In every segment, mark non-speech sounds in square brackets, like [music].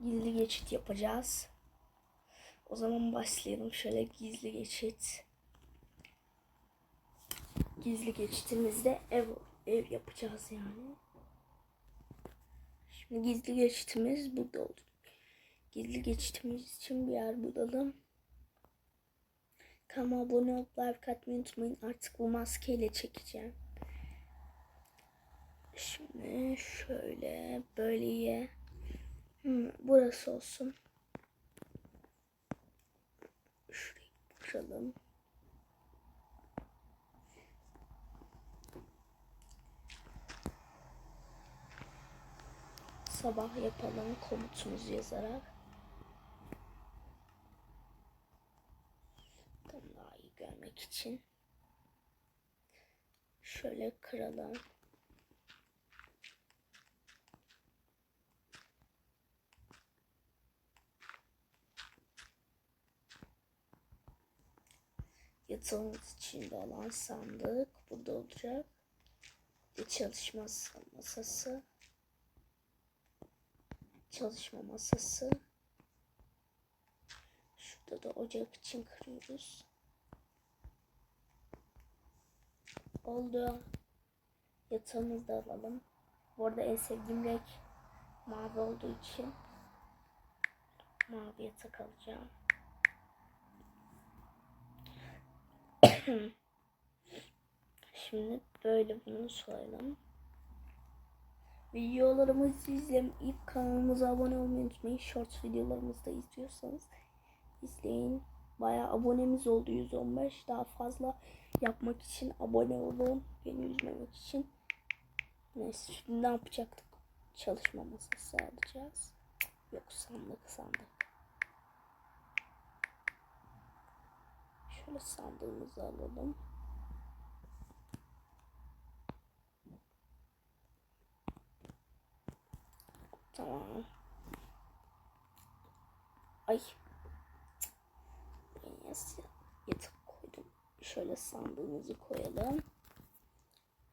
gizli geçit yapacağız. O zaman başlayalım. Şöyle gizli geçit. Gizli geçitimizde ev ev yapacağız yani. Şimdi gizli geçitimiz burada oldu. Gizli geçitimiz için bir yer bulalım. Kanalıma abone olup like atmayı unutmayın. Artık bu maskeyle çekeceğim. Şimdi şöyle böyle ye. Hmm, burası olsun. Şurayı kuralım. Sabah yapalım komutumuzu yazarak. Daha iyi görmek için. Şöyle kıralım. Yatağımız içinde olan sandık burada olacak. Çalışma masası. Çalışma masası. Şurada da ocak için kırıyoruz. Oldu. Yatağımızı da alalım. Bu arada en sevdiğim renk mavi olduğu için mavi yatak alacağım. Şimdi böyle bunu soyalım. Videolarımızı izleyip kanalımıza abone olmayı unutmayın. Short videolarımızı da izliyorsanız izleyin. Bayağı abonemiz oldu 115. Daha fazla yapmak için abone olun. Beni üzmemek için. Neyse şimdi ne yapacaktık? Çalışma masası alacağız. Yok sandık sandık. Şöyle sandığımızı alalım. Tamam. Ay. Ben yatak koydum. Şöyle sandığımızı koyalım.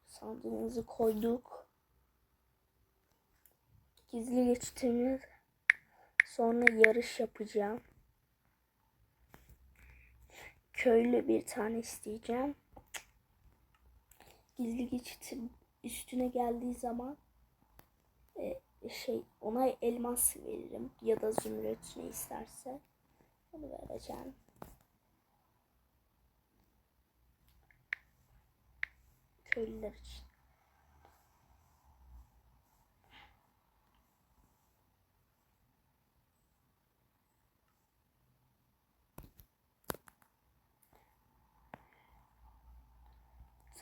Sandığımızı koyduk. Gizli geçtiğimiz sonra yarış yapacağım. Köylü bir tane isteyeceğim. Gizli geçitin üstüne geldiği zaman e, şey ona elmas veririm ya da zümrüt ne isterse onu vereceğim. Köylüler için.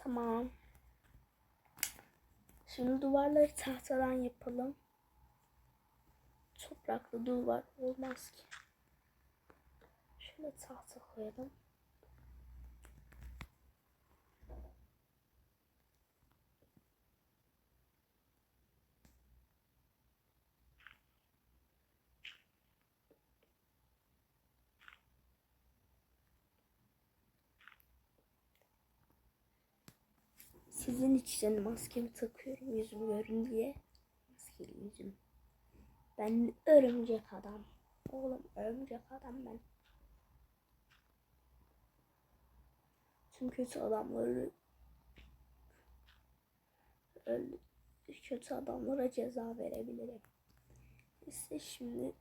Tamam. Şimdi duvarları tahtadan yapalım. Topraklı duvar olmaz ki. Şöyle tahta koyalım. Sizin için maskemi takıyorum yüzüm görün diye. Maskeli yüzüm. Ben örümcek adam. Oğlum örümcek adam ben. Tüm kötü adamları öldü. Kötü adamlara ceza verebilirim. İşte şimdi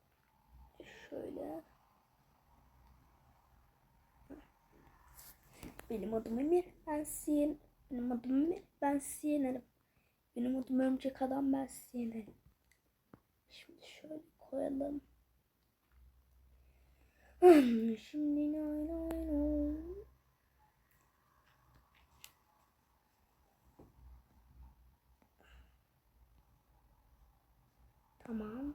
şöyle benim adım Emir. Ben size benim adım. Ben size yenerim. Benim adım Örümcek Adam. Ben size yenerim. Şimdi şöyle koyalım. [clears throat] Şimdi nay nay nay. Tamam.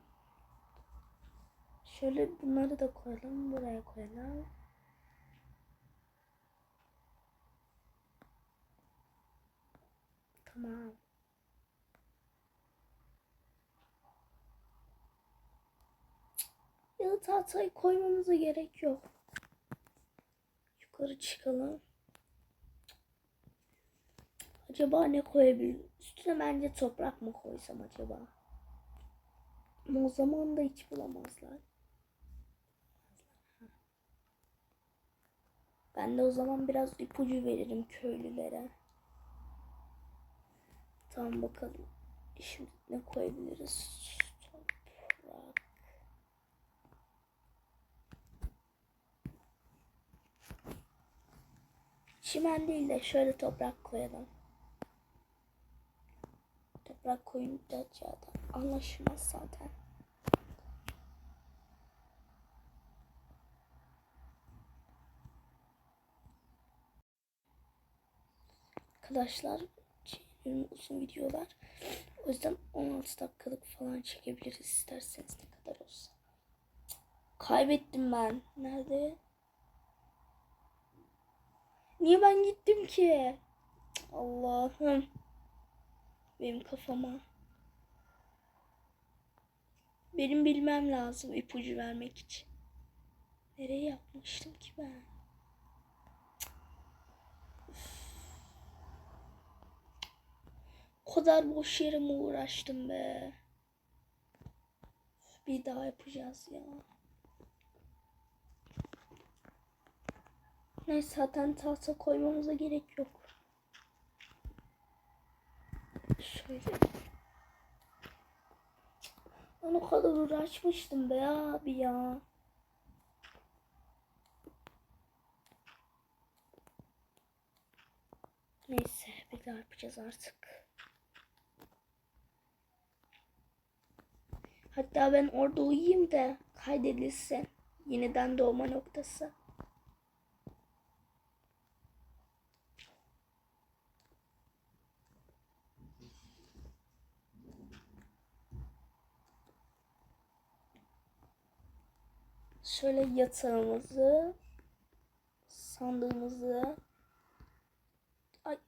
Şöyle bunları da koyalım. Buraya koyalım. Tamam. Ya da tahtayı koymamıza gerek yok. Yukarı çıkalım. Acaba ne koyabilirim? Üstüne bence toprak mı koysam acaba? O zaman da hiç bulamazlar. Ben de o zaman biraz ipucu veririm köylülere. Tamam bakalım. Şimdi ne koyabiliriz? Toprak. Çimen değil de şöyle toprak koyalım. Toprak koyunca da anlaşılmaz zaten. Arkadaşlar çekiyorum uzun videolar. O yüzden 16 dakikalık falan çekebiliriz isterseniz ne kadar olsa. Kaybettim ben. Nerede? Niye ben gittim ki? Allah'ım. Benim kafama. Benim bilmem lazım ipucu vermek için. Nereye yapmıştım ki ben? Kadar boş yere mi uğraştım be? Bir daha yapacağız ya. Neyse zaten tahta koymamıza gerek yok. Şöyle. Ben o kadar uğraşmıştım be abi ya. Neyse bir daha yapacağız artık. Hatta ben orada uyuyayım da kaydedilsin. Yeniden doğma noktası. Şöyle yatağımızı, sandığımızı, ay,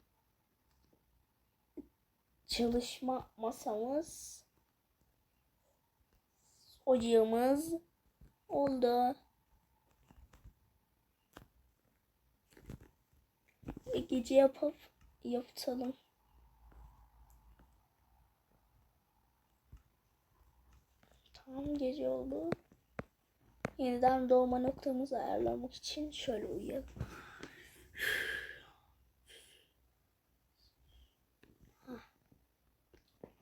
çalışma masamız, ocağımız oldu. Ve gece yapıp yapalım. Tamam gece oldu. Yeniden doğma noktamızı ayarlamak için şöyle uyuyalım.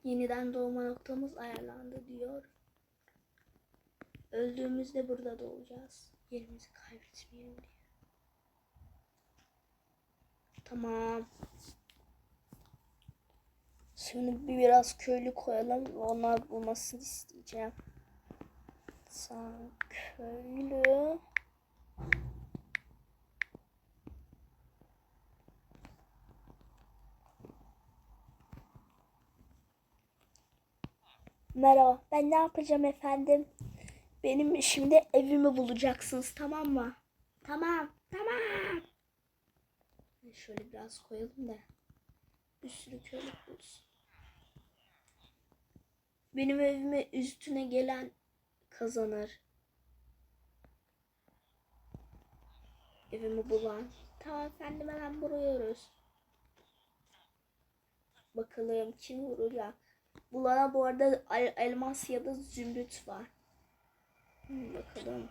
Yeniden doğma noktamız ayarlandı diyor. Öldüğümüzde burada doğacağız. Yerimizi kaybetmeyelim diye. Tamam. Şimdi bir biraz köylü koyalım. Onlar bulmasını isteyeceğim. Sen köylü. Merhaba. Ben ne yapacağım efendim? Benim şimdi evimi bulacaksınız tamam mı? Tamam. Tamam. Şöyle biraz koyalım da. Bir sürü köylü bulsun. Benim evime üstüne gelen kazanır. Evimi bulan. Tamam efendim hemen vuruyoruz. Bakalım kim vuracak. Bulana bu arada el- elmas ya da zümrüt var. Bakalım.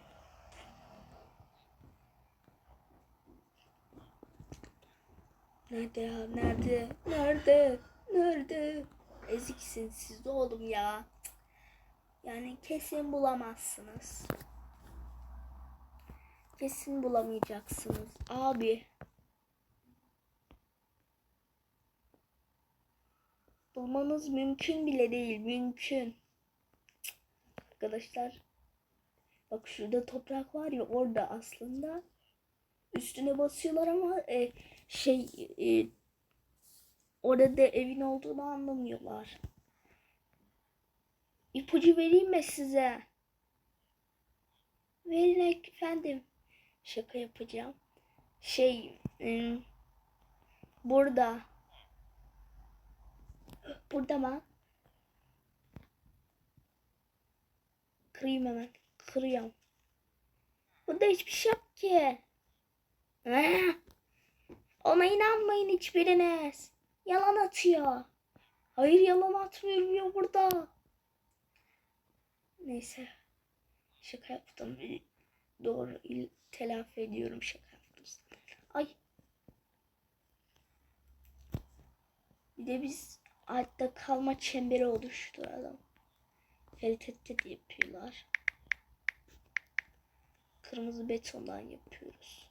Nerede ya? Nerede? Nerede? Nerede? Eziksiniz siz de oğlum ya. Yani kesin bulamazsınız. Kesin bulamayacaksınız. Abi. Bulmanız mümkün bile değil. Mümkün. Arkadaşlar. Bak şurada toprak var ya orada aslında. Üstüne basıyorlar ama e, şey e, orada evin olduğunu anlamıyorlar. İpucu vereyim mi size? Verin efendim. Şaka yapacağım. Şey ım, burada. Burada mı? Kırayım hemen. Kırıyorum. Burada hiçbir şey yok ki. Ah! Ona inanmayın hiçbiriniz. Yalan atıyor. Hayır yalan atmıyor burada. Neyse. Şaka yaptım. Doğru telafi ediyorum şaka yaptım. Ay. Bir de biz hayatta kalma çemberi oluşturalım. De yapıyorlar. Kırmızı betondan yapıyoruz.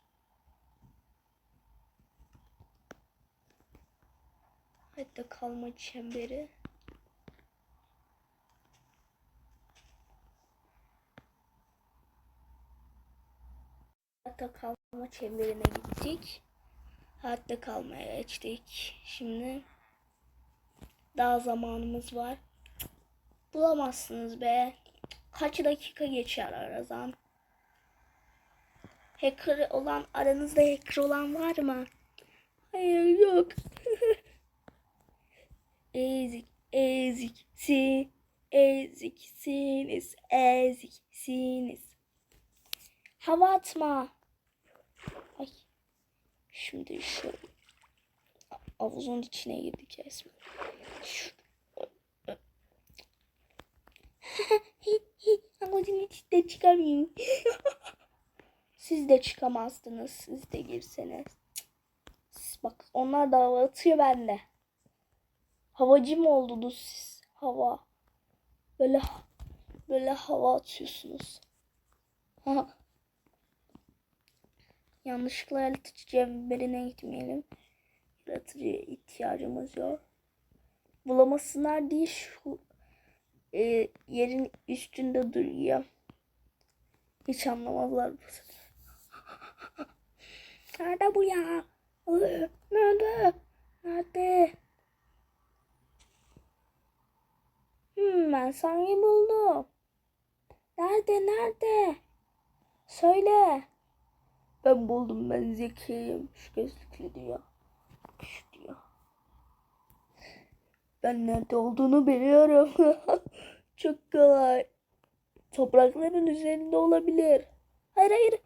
Hayatta kalma çemberi. Hayatta kalma çemberine gittik. Hayatta kalmaya geçtik. Şimdi daha zamanımız var. Bulamazsınız be. Kaç dakika geçer aradan? Hacker olan aranızda hacker olan var mı? Hayır yok. [laughs] ezik ezik si eziksiniz eziksiniz. Hava atma. Ay. Şimdi şu havuzun içine girdik resmen. Şu [laughs] Havuzun içinde çıkamıyorum. [laughs] Siz de çıkamazdınız. Siz de girseniz. Bak onlar da hava atıyor ben de. Havacı mı oldunuz siz? Hava. Böyle böyle hava atıyorsunuz. Ha. Yanlışlıkla yaratıcı cevherine gitmeyelim. Yaratıcıya ihtiyacımız yok. Bulamasınlar diye şu e, yerin üstünde duruyor. Hiç anlamazlar bu sefer. Nerede bu ya? Iı, Nerede? Nerede? Hmm, ben sanki buldum. Nerede? Nerede? Söyle. Ben buldum ben zekiyim. Şu gözlüklü diyor. Şu diyor. Ben nerede olduğunu biliyorum. [laughs] Çok kolay. Toprakların üzerinde olabilir. Hayır hayır.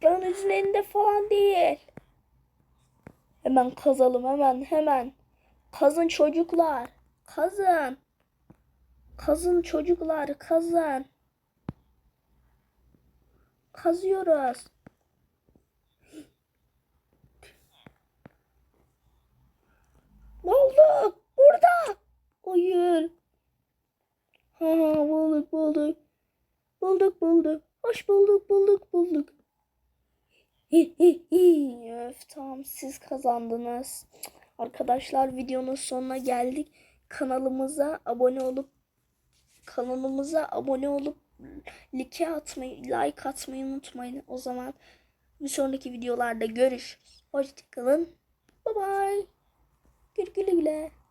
Toprağın üzerinde falan değil. Hemen kazalım hemen hemen. Kazın çocuklar. Kazın. Kazın çocuklar kazın. Kazıyoruz. Oldu? Burada. Hayır. Ha bulduk bulduk. Bulduk bulduk. Hoş bulduk bulduk bulduk. Öf tamam siz kazandınız. Arkadaşlar videonun sonuna geldik. Kanalımıza abone olup kanalımıza abone olup like atmayı, like atmayı unutmayın. O zaman bir sonraki videolarda görüşürüz. Hoşçakalın. Bye bye. Güle güle.